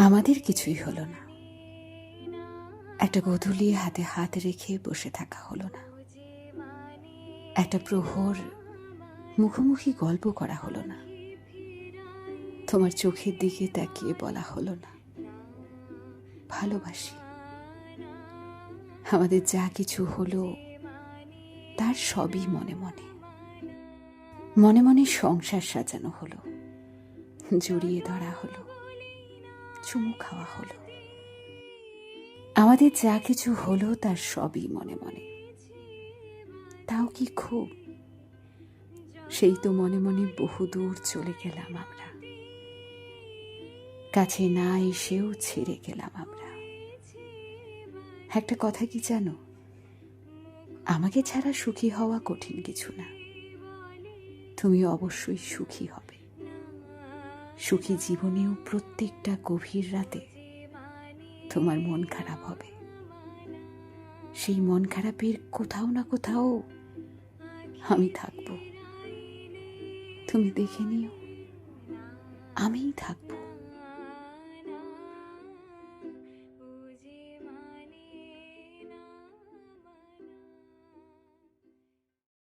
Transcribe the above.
আমাদের কিছুই হলো না। একটা গোধূলি হাতে হাত রেখে বসে থাকা হলো না। একটা প্রহর মুখোমুখি গল্প করা হলো না। তোমার চোখের দিকে তাকিয়ে বলা হলো না। ভালোবাসি। আমাদের যা কিছু হলো, তার সবই মনে মনে। মনে মনে সংসার সাজানো হলো। জড়িয়ে ধরা হলো। চুমু খাওয়া হলো। আমাদের যা কিছু হলো তার সবই মনে মনে। তাও কি খুব? সেই তো মনে মনে বহুদূর চলে গেলাম আমরা। কাছে না এসেও ছেড়ে গেলাম আমরা। একটা কথা কি জানো? আমাকে ছাড়া সুখী হওয়া কঠিন কিছু না। তুমি অবশ্যই সুখী হবে। সুখী জীবনেও প্রত্যেকটা গভীর রাতে তোমার মন খারাপ হবে। সেই মন খারাপের কোথাও না কোথাও আমি থাকব। তুমি দেখে নিও, আমিই থাকব।